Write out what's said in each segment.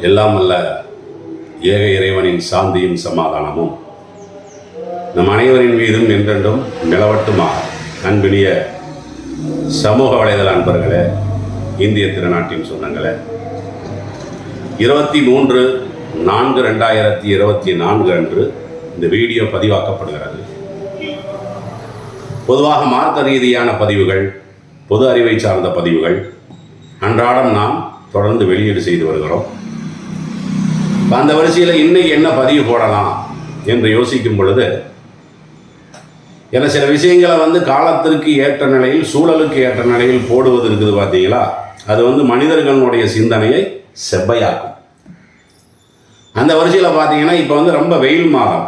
எல்லாம் அல்ல ஏக இறைவனின் சாந்தியும் சமாதானமும். நம் அனைவரின் மீதும் என்றென்றும் நிலவட்டுமா அன்பினிய சமூக வலைதள அன்பர்களே இந்திய திருநாட்டின் சொந்தங்களே. இருபத்தி மூன்று நான்கு ரெண்டாயிரத்தி இருபத்தி நான்கு அன்று இந்த வீடியோ பதிவாக்கப்படுகிறது. பொதுவாக மார்க்க ரீதியான பதிவுகள் பொது அறிவை சார்ந்த பதிவுகள் அன்றாடம் நாம் தொடர்ந்து வெளியீடு செய்து வருகிறோம். அந்த வரிசையில் இன்னைக்கு என்ன பதிவு போடலாம் என்று யோசிக்கும் பொழுது என சில விஷயங்களை வந்து காலத்திற்கு ஏற்ற நிலையில் சூழலுக்கு ஏற்ற நிலையில் போடுவது இருக்குது பார்த்தீங்களா அது வந்து மனிதர்களுடைய சிந்தனையை செவ்வையாக்கும். அந்த வரிசையில் பார்த்தீங்கன்னா இப்போ வந்து ரொம்ப வெயில் மாதம்.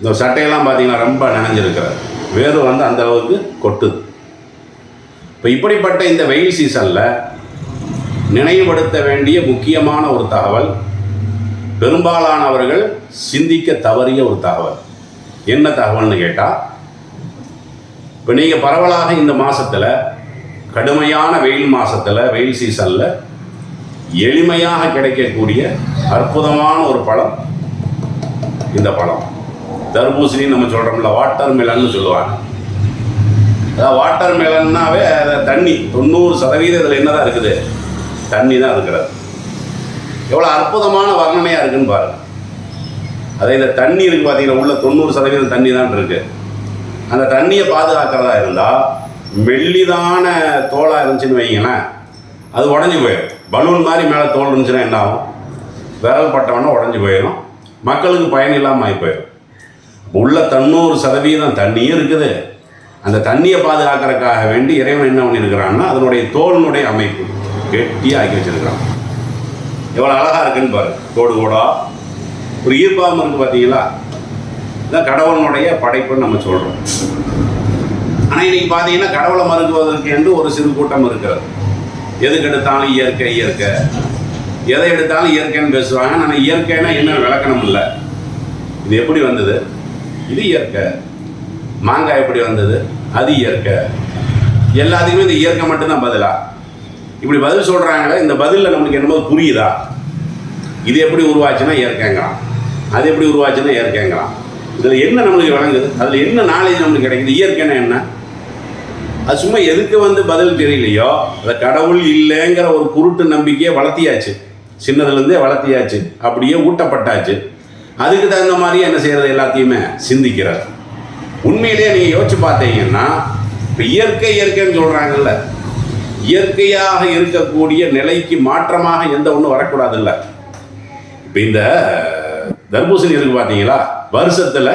இந்த சட்டையெல்லாம் பார்த்தீங்கன்னா ரொம்ப நனைஞ்சிருக்கிறது. வேறு வந்து அந்த அளவுக்கு கொட்டுது. இப்போ இப்படிப்பட்ட இந்த வெயில் சீசனில் நினைவுபடுத்த வேண்டிய முக்கியமான ஒரு தகவல் பெரும்பாலானவர்கள் சிந்திக்க தவறிய ஒரு தகவல். என்ன தகவல்னு கேட்டால் இப்போ நீங்கள் பரவலாக இந்த மாதத்தில் கடுமையான வெயில் மாதத்தில் வெயில் சீசனில் எளிமையாக கிடைக்கக்கூடிய அற்புதமான ஒரு பழம் இந்த பழம். தர்பூசணின்னு நம்ம சொல்கிறோம்ல வாட்டர் மெலன்னு சொல்லுவாங்க. அதாவது வாட்டர் மெலன்னாவே அதை தண்ணி தொண்ணூறு சதவீதம் இதில் என்னதான் இருக்குது? தண்ணி தான் இருக்கிறது. எவ்வளோ அற்புதமான வர்ணனையாக இருக்குன்னு பாருங்கள் அதே இந்த தண்ணி இருக்கு பார்த்தீங்கன்னா உள்ள தொண்ணூறு சதவீதம் தண்ணி தான் இருக்கு. அந்த தண்ணியை பாதுகாக்கிறதா இருந்தால் மெல்லிதான தோலாக இருந்துச்சுன்னு வைங்களேன் அது உடஞ்சி போயிடும். பலூன் மாதிரி மேலே தோல் இருந்துச்சுன்னா என்ன ஆகும்? விரல் பட்டவனே உடஞ்சி போயிடும். மக்களுக்கு பயன் இல்லாமல் ஆகி போயிடும். உள்ள தொண்ணூறு சதவீதம் தண்ணியும் இருக்குது. அந்த தண்ணியை பாதுகாக்கிறதுக்காக வேண்டி இறைவன் என்ன பண்ணியிருக்கிறான்னா அதனுடைய தோலினுடைய அமைப்பு கெட்டியாக ஆக்கி வச்சிருக்கிறான். எவ்வளோ அழகாக இருக்குன்னு பாருங்க கோடு கோடா. ஒரு ஈர்ப்பாகம் இருக்குது பார்த்தீங்களா இதான் கடவுளனுடைய படைப்புன்னு நம்ம சொல்கிறோம் ஆனால் இன்னைக்கு பார்த்தீங்கன்னா கடவுளை மறுக்குவதற்கு என்று ஒரு சிறு கூட்டம் இருக்காது எதுக்கு எடுத்தாலும் இயற்கை இயற்கை. எதை எடுத்தாலும் இயற்கைன்னு பேசுவாங்க. ஆனால் இயற்கைனா என்ன விளக்கணம் இல்லை. இது எப்படி வந்தது? இது இயற்கை. மாங்காய் எப்படி வந்தது? அது இயற்கை. எல்லாத்துக்குமே இந்த இயற்கை மட்டும்தான் பதிலா. இப்படி பதில் சொல்கிறாங்களே இந்த பதிலில் நம்மளுக்கு என்னமோ புரியுதா? இது எப்படி உருவாச்சுன்னா இயற்கைங்கிறான் அது எப்படி உருவாச்சுன்னா இயற்கைங்கிறான் இதில் என்ன நம்மளுக்கு விளங்குது? அதில் என்ன நாலேஜ் நம்மளுக்கு கிடைக்குது? இயற்கைன்னா என்ன? அது சும்மா எதுக்கு வந்து பதில் தெரியலையோ அதை கடவுள் இல்லைங்கிற ஒரு குருட்டு நம்பிக்கையை வளர்த்தியாச்சு. சின்னதுலேருந்தே வளர்த்தியாச்சு. அப்படியே ஊட்டப்பட்டாச்சு. அதுக்கு தகுந்த மாதிரி என்ன செய்கிறது எல்லாத்தையுமே? சிந்திக்கிறது. உண்மையிலேயே நீங்கள் யோசிச்சு பார்த்தீங்கன்னா இப்போ இயற்கை இயற்கைன்னு சொல்கிறாங்கல்ல இயற்கையாக இருக்கக்கூடிய நிலைக்கு மாற்றமாக எந்த ஒன்றும் வரக்கூடாதுல்ல. இப்போ இந்த தர்பூசணி இருக்கு பார்த்தீங்களா வருஷத்தில்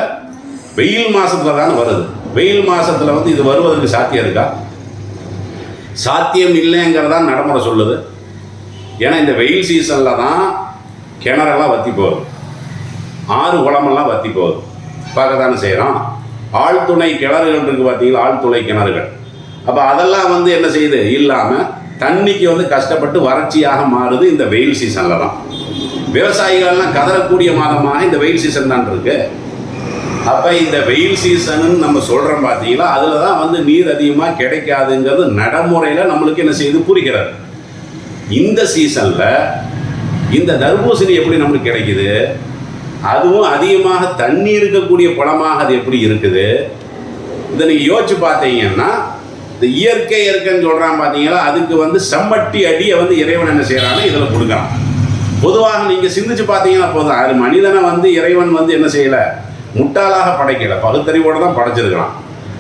வெயில் மாசத்துல தானே வருது. வெயில் மாசத்துல வந்து இது வருவதற்கு சாத்தியம் இருக்கா? சாத்தியம் இல்லைங்கிறதான் நடைமுறை சொல்லுது. ஏன்னா இந்த வெயில் சீசனில் தான் கிணறெல்லாம் வற்றி போகுது. ஆறு குளமெல்லாம் வற்றி போகுது. பார்க்கத்தானே செய்கிறோம் ஆழ்துணை கிணறுகள் இருக்குது பார்த்தீங்களா ஆழ்துளை கிணறுகள். அப்போ அதெல்லாம் வந்து என்ன செய்யுது? இல்லாமல் தண்ணிக்கு வந்து கஷ்டப்பட்டு வறட்சியாக மாறுது இந்த வெயில் சீசனில் தான். விவசாயிகள்லாம் கதறக்கூடிய மாதமாக இந்த வெயில் சீசன் தான் இருக்கு. அப்போ இந்த வெயில் சீசன் நம்ம சொல்கிறோம் பார்த்தீங்களா அதில் தான் வந்து நீர் அதிகமாக கிடைக்காதுங்கிறது நடைமுறையில் நம்மளுக்கு என்ன செய்யுது? புரிகிறது. இந்த சீசனில் இந்த தர்பூசணி எப்படி நம்மளுக்கு கிடைக்குது? அதுவும் அதிகமாக தண்ணி இருக்கக்கூடிய பழமாக அது எப்படி இருக்குது? இதை நீங்கள் யோசிச்சு பார்த்தீங்கன்னா இந்த இயற்கை இயற்கைன்னு சொல்கிறான் பார்த்தீங்களா அதுக்கு வந்து செம்மட்டி அடியை வந்து இறைவன் என்ன செய்கிறான்னு இதில் கொடுக்குறான். பொதுவாக நீங்கள் சிந்திச்சு பார்த்தீங்கன்னா போதும். அது மனிதனை வந்து இறைவன் வந்து என்ன செய்யலை? முட்டாளாக படைக்கலை. பகுத்தறிவோடு தான் படைச்சிருக்கிறான்.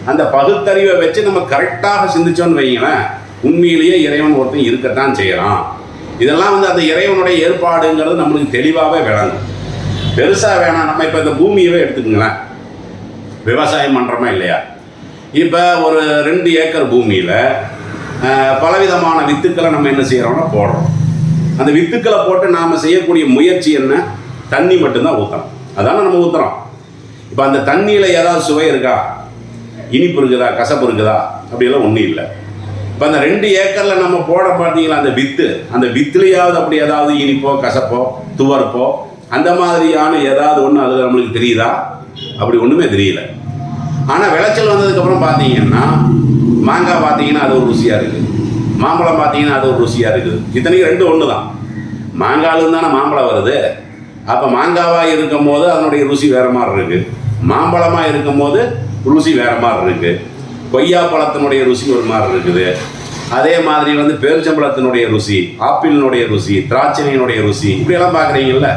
அந்த பகுத்தறிவை வச்சு நம்ம கரெக்டாக சிந்திச்சோன்னு வைங்களேன் உண்மையிலேயே இறைவன் ஒருத்தன் இருக்கத்தான் செய்கிறான் இதெல்லாம் வந்து அந்த இறைவனுடைய ஏற்பாடுங்கிறது நம்மளுக்கு தெளிவாகவே விளங்கும். பெருசாக வேணாம். நம்ம இப்போ இந்த பூமியவே எடுத்துக்கங்களேன். விவசாயம் பண்ணுறோமா இல்லையா? இப்போ ஒரு ரெண்டு ஏக்கர் பூமியில் பலவிதமான வித்துக்களை நம்ம என்ன செய்கிறோம்னா போடுறோம். அந்த வித்துக்களை போட்டு நாம் செய்யக்கூடிய முயற்சி என்ன? தண்ணி மட்டும்தான் ஊற்றுறோம் அதான நம்ம ஊற்றுறோம் இப்போ அந்த தண்ணியில் ஏதாவது சுவை இருக்கா? இனிப்பு இருக்குதா? கசப்பு இருக்குதா? அப்படியெல்லாம் ஒன்றும் இல்லை. இப்போ அந்த ரெண்டு ஏக்கரில் நம்ம போட பார்த்தீங்களா அந்த வித்து? அந்த வித்துலையாவது அப்படி ஏதாவது இனிப்போ கசப்போ துவர்ப்போ அந்த மாதிரியான ஏதாவது ஒன்று அது நம்மளுக்கு தெரியுதா? அப்படி ஒன்றுமே தெரியல. ஆனால் விளைச்சல் வந்ததுக்கப்புறம் பார்த்தீங்கன்னா மாங்காய் பார்த்தீங்கன்னா அது ஒரு ருசியாக இருக்குது மாம்பழம் பார்த்தீங்கன்னா அது ஒரு ருசியாக இருக்குது. இத்தனைக்கும் ரெண்டு ஒன்று தான் மாங்காலும் தானே மாம்பழம் வருது. அப்போ மாங்காவாக இருக்கும் போது அதனுடைய ருசி வேறு மாதிரி இருக்குது மாம்பழமாக இருக்கும் போது ருசி வேறு மாதிரி இருக்குது கொய்யா பழத்தினுடைய ருசி ஒரு மாதிரி இருக்குது. அதே மாதிரி வந்து பேரிச்சம்பழத்தினுடைய ருசி ஆப்பிளினுடைய ருசி திராட்சையினுடைய ருசி இப்படியெல்லாம் பார்க்குறீங்கல்ல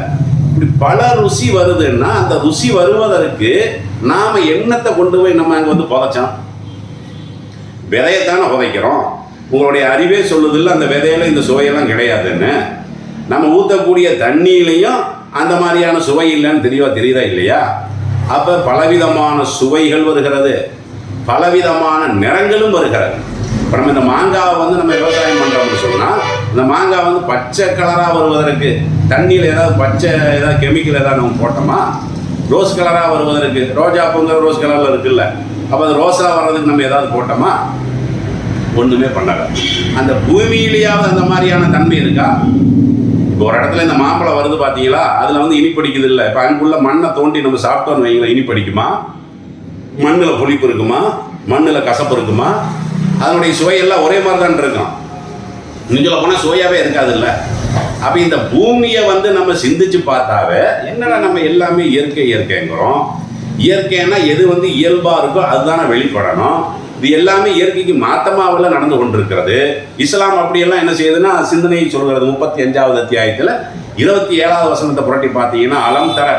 இப்படி பல ருசி வருதுன்னா அந்த ருசி வருவதற்கு நாம் எண்ணத்தை கொண்டு போய் நம்ம அங்கே வந்து புதைச்சோம்? விதையத்தானே புதைக்கிறோம். உங்களுடைய அறிவே சொல்லுதில்ல அந்த விதையில இந்த சுவையெல்லாம் கிடையாதுன்னு. நம்ம ஊற்றக்கூடிய தண்ணியிலையும் அந்த மாதிரியான சுவை இல்லைன்னு தெரியவா தெரியுதா இல்லையா? அப்போ பலவிதமான சுவைகள் வருகிறது. பலவிதமான நிறங்களும் வருகிறது. இப்போ நம்ம இந்த மாங்காவை வந்து நம்ம விவசாயம் பண்ணுறோம்னு சொன்னால் இந்த மாங்காய் வந்து பச்சை கலராக வருவதற்கு தண்ணியில் ஏதாவது பச்சை ஏதாவது கெமிக்கல் ஏதாவது நம்ம போட்டோமா? ரோஸ் கலராக வருவதற்கு ரோஜா பூங்கிற ரோஸ் கலரில் இருக்குல்ல. அப்போ அது ரோஸாக வர்றதுக்கு நம்ம ஏதாவது போட்டோமா? ஒன்றுமே பண்ணல. அந்த பூமியிலேயாவது அந்த மாதிரியான தன்மை இருக்கா? இப்போ ஒரு இடத்துல இந்த மாம்பழம் வருது பார்த்தீங்களா அதில் வந்து இனிப்படிக்குது இல்லை. இப்போ அங்குள்ள மண்ணை தோண்டி நம்ம சாப்பிட்டோன்னு வைங்களேன் இனிப்படிக்குமா மண்ணில் புளிப்பு இருக்குமா? மண்ணில் கசப்பு இருக்குமா? அதனுடைய சுவையெல்லாம் ஒரே மாதிரி தான் இருக்கும் நீங்கள போனால் சுவையாகவே இருக்காது இல்லை. அப்போ இந்த பூமியை வந்து நம்ம சிந்திச்சு பார்த்தாவே என்னடா நம்ம எல்லாமே இயற்கை இயற்கைங்கிறோம். இயற்கைன்னா எது வந்து இயல்பாக இருக்கோ அதுதானே வெளிப்படணும். இது எல்லாமே இயற்கைக்கு மாத்தமாவில் நடந்து கொண்டிருக்கிறது. இஸ்லாம் அப்படியெல்லாம் என்ன செய்யுதுன்னா சிந்தனையை சொல்கிறது. முப்பத்தி அஞ்சாவது அத்தியாயத்தில் இருபத்தி ஏழாவது வசனத்தை புரட்டி பார்த்தீங்கன்னா அலம் தர.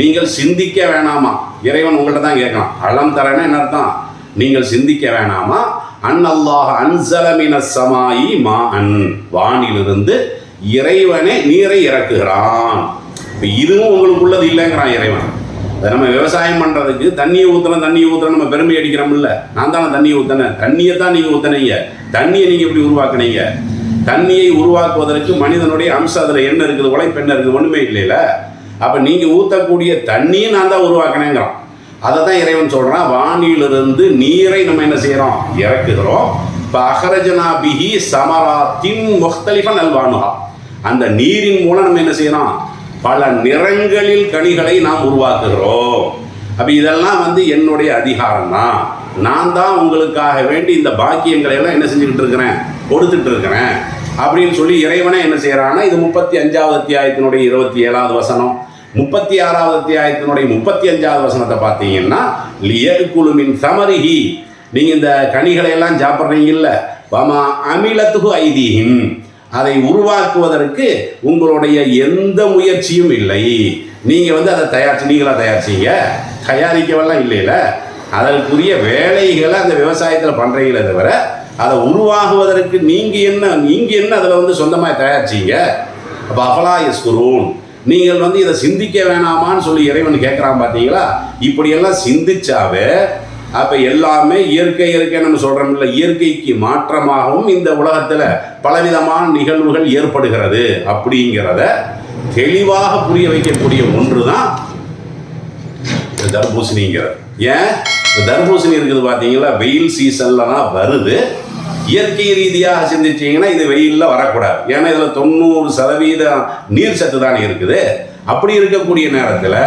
நீங்கள் சிந்திக்க வேணாமா? இறைவன் உங்கள்கிட்ட தான் கேட்கலாம் அலம் தரன்னு என்ன அர்த்தம்? நீங்கள் சிந்திக்க வேணாமா? அன் அல்லாஹ் அன்சலமின சமாயி மா அன் வானிலிருந்து இறைவனே நீரை இறக்குகிறான். இப்போ இதுவும் உங்களுக்கு உள்ளது இல்லைங்கிறான் இறைவன். அதை நம்ம விவசாயம் பண்ணுறதுக்கு தண்ணியை ஊற்றுறோம் தண்ணியை ஊற்றணும் நம்ம பெருமை அடிக்கிறோம்ல. நான் தானே தண்ணியை ஊற்றினேன் தண்ணியை தான் நீங்கள் ஊற்றினீங்க தண்ணியை நீங்கள் எப்படி உருவாக்குனீங்க? தண்ணியை உருவாக்குவதற்கு மனிதனுடைய அம்சம் அதில் என்ன இருக்குது உழைப்பு என்ன இருக்குது ஒன்றுமே இல்லைல்ல அப்போ நீங்கள் ஊற்றக்கூடிய தண்ணியை நான் தான் உருவாக்கினேங்கிறோம் அதை தான் இறைவன் சொல்கிறான் வானிலிருந்து நீரை நம்ம என்ன செய்கிறோம் இறக்குகிறோம். இப்போ அகரஜனா பிஹி திம் முஹ்தலிஃபா நல்வானுகா அந்த நீரின் மூலம் நம்ம என்ன செய்யறோம்? பல நிறங்களில் கனிகளை நாம் உருவாக்குகிறோம். அப்போ இதெல்லாம் வந்து என்னுடைய அதிகாரம் தான். நான் தான் உங்களுக்காக வேண்டி இந்த பாக்கியங்களை எல்லாம் என்ன செஞ்சுக்கிட்டு இருக்கிறேன்? கொடுத்துட்டு இருக்கிறேன். அப்படின்னு சொல்லி இறைவனே என்ன செய்கிறான்னா இது முப்பத்தி அஞ்சாவது அத்தியாயத்தினுடைய இருபத்தி ஏழாவது வசனம். முப்பத்தி ஆறாவது அத்தியாயத்தினுடைய முப்பத்தி அஞ்சாவது வசனத்தை பார்த்தீங்கன்னா குழுமின் சமரிஹி நீங்க இந்த கனிகளை எல்லாம் சாப்பிட்றீங்கல்ல. வமா அமிலத்துகு ஐதீஹிம். அதை உருவாக்குவதற்கு உங்களுடைய எந்த முயற்சியும் இல்லை. நீங்கள் வந்து அதை தயாரிச்சு நீங்களாக தயாரிச்சிங்க? தயாரிக்கவெல்லாம் இல்லைல்ல அதற்குரிய வேலைகளை அந்த விவசாயத்தில் பண்ணுறீங்களே தவிர அதை உருவாகுவதற்கு நீங்கள் என்ன நீங்கள் என்ன அதில் வந்து சொந்தமாக தயாரிச்சீங்க? அப்போ அஃபலா எஸ்குரூன் நீங்கள் வந்து இதை சிந்திக்க வேணாமான்னு சொல்லி இறைவன் கேட்குறான் பார்த்தீங்களா இப்படியெல்லாம் சிந்திச்சாவே அப்போ எல்லாமே இயற்கை இயற்கை நம்ம சொல்கிறோம்ல இயற்கைக்கு மாற்றமாகவும் இந்த உலகத்தில் பலவிதமான நிகழ்வுகள் ஏற்படுகிறது அப்படிங்கிறத தெளிவாக புரிய வைக்கக்கூடிய ஒன்று தான் இந்த தர்பூசணிங்கிறது. ஏன்? இந்த தர்பூசணி இருக்குது பார்த்தீங்களா வெயில் சீசன்லலாம் வருது. இயற்கை ரீதியாக சிந்திச்சீங்கன்னா இது வெயிலில் வரக்கூடாது. ஏன்னா இதில் தொண்ணூறு சதவீதம் நீர் சத்து தானே இருக்குது. அப்படி இருக்கக்கூடிய நேரத்தில்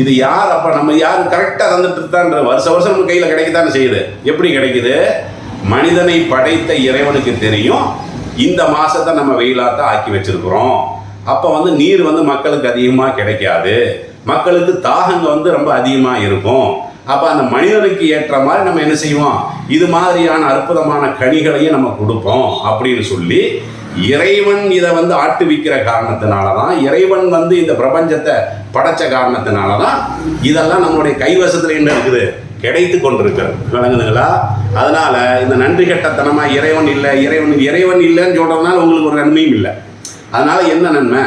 இது யார் அப்போ நம்ம யார் கரெக்டாக தந்துட்டு தான்ற வருஷ வருஷம் நம்ம கையில் கிடைக்கத்தானே செய்யுது. எப்படி கிடைக்குது? மனிதனை படைத்த இறைவனுக்கு தெரியும். இந்த மாதத்தை நம்ம வெயிலாத்தான் ஆக்கி வச்சிருக்கிறோம். அப்போ வந்து நீர் வந்து மக்களுக்கு அதிகமாக கிடைக்காது. மக்களுக்கு தாகங்க வந்து ரொம்ப அதிகமாக இருக்கும். அப்போ அந்த மனிதனுக்கு ஏற்ற மாதிரி நம்ம என்ன செய்வோம்? இது மாதிரியான அற்புதமான கனிகளையும் நம்ம கொடுப்போம் அப்படின்னு சொல்லி இறைவன் இதை வந்து ஆட்டுவிக்கிற காரணத்தினால தான் இறைவன் வந்து இந்த பிரபஞ்சத்தை படைச்ச காரணத்தினால தான் இதெல்லாம் நம்மளுடைய கைவசத்தில் என்ன இருக்குது? கிடைத்து கொண்டிருக்கிறது. விளங்குதுங்களா? அதனால இந்த நன்றி கட்டத்தனமாக இறைவன் இல்லை இறைவன் இறைவன் இல்லைன்னு சொல்கிறதுனால உங்களுக்கு ஒரு நன்மையும் இல்லை. அதனால என்ன நன்மை?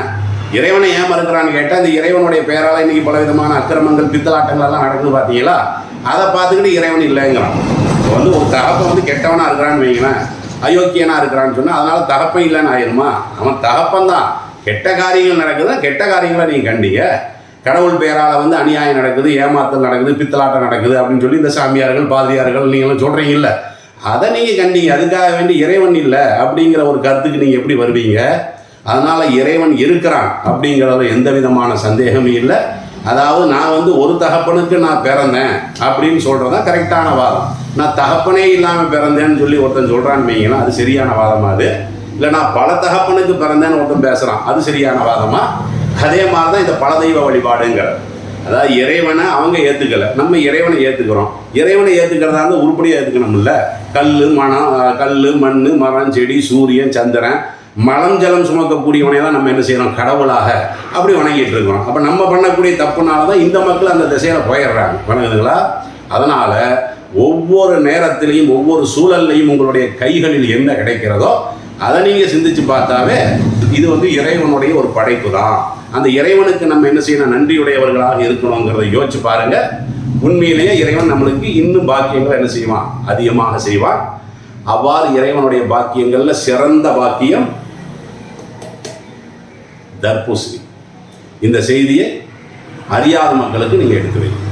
இறைவனை ஏன் மறுக்கிறான்னு கேட்டால் இந்த இறைவனுடைய பெயரால் இன்னைக்கு பல விதமான அக்கிரமங்கள் பித்தலாட்டங்கள் எல்லாம் நடக்குது பார்த்தீங்களா? அதை பார்த்துக்கிட்டு இறைவன் இல்லைங்கிறான். வந்து ஒரு தகப்பன் வந்து கெட்டவனாக இருக்கிறான்னு வைங்களேன். அயோக்கியனா இருக்கிறான்னு சொன்னால் அதனால் தகப்பன் இல்லைன்னு ஆயிருமா? அவன் தகப்பன் தான் கெட்ட காரியங்கள் நடக்குது கெட்ட காரியங்களை நீங்கள் கண்டீங்க. கடவுள் பெயரால் வந்து அநியாயம் நடக்குது ஏமாத்தல் நடக்குது பித்தலாட்டம் நடக்குது அப்படின்னு சொல்லி இந்த சாமியார்கள் பாதிரியார்கள் நீங்களும் சொல்கிறீங்கல்ல அதை நீங்கள் கண்டீங்க. அதுக்காக வேண்டி இறைவன் இல்லை அப்படிங்கிற ஒரு கருத்துக்கு நீங்கள் எப்படி வருவீங்க? அதனால் இறைவன் இருக்கிறான் அப்படிங்கிறதுல எந்த விதமான சந்தேகமும் இல்லை. அதாவது நான் வந்து ஒரு தகப்பனுக்கு நான் பிறந்தேன் அப்படின்னு சொல்றதா கரெக்டான வாதம். நான் தகப்பனே இல்லாமல் பிறந்தேன்னு சொல்லி ஒருத்தன் சொல்கிறான்னு வைங்களா அது சரியான வாதமா அது? இல்லை நான் பல தகப்பனுக்கு பிறந்தேன்னு ஒருத்தன் பேசுகிறான் அது சரியான வாதமா? அதே மாதிரி தான் இந்த பல தெய்வ வழிபாடுங்கிற அதாவது இறைவனை அவங்க ஏற்றுக்கலை நம்ம இறைவனை ஏற்றுக்கிறோம் இறைவனை ஏற்றுக்கிறதா இருந்தால் உருப்படியாக ஏற்றுக்கணும்ல கல் மணம் கல் மண் மரம் செடி சூரியன் சந்திரன் மலம் ஜலம் சுமக்கக்கூடியவனை தான் நம்ம என்ன செய்யறோம்? கடவுளாக அப்படி வணங்கிட்டு இருக்கிறோம். அப்போ நம்ம பண்ணக்கூடிய தப்புனால தான் இந்த மக்கள் அந்த திசையில் போயிடுறாங்க. வணங்குதுங்களா? அதனால் ஒவ்வொரு நேரத்திலையும் ஒவ்வொரு சூழல்லையும் உங்களுடைய கைகளில் என்ன கிடைக்கிறதோ அதை நீங்கள் சிந்திச்சு பார்த்தாவே இது வந்து இறைவனுடைய ஒரு படைப்பு தான் அந்த இறைவனுக்கு நம்ம என்ன செய்யணும்? நன்றியுடையவர்களாக இருக்கணுங்கிறத யோசிச்சு பாருங்க. உண்மையிலேயே இறைவன் நம்மளுக்கு இன்னும் பாக்கியங்கள் என்ன செய்வான்? அதிகமாக செய்வான். அவ்வாறு இறைவனுடைய பாக்கியங்கள்ல சிறந்த பாக்கியம் தர்பூசணி இந்த செய்தியை அறியாத மக்களுக்கு நீங்கள் எடுத்து வைங்க.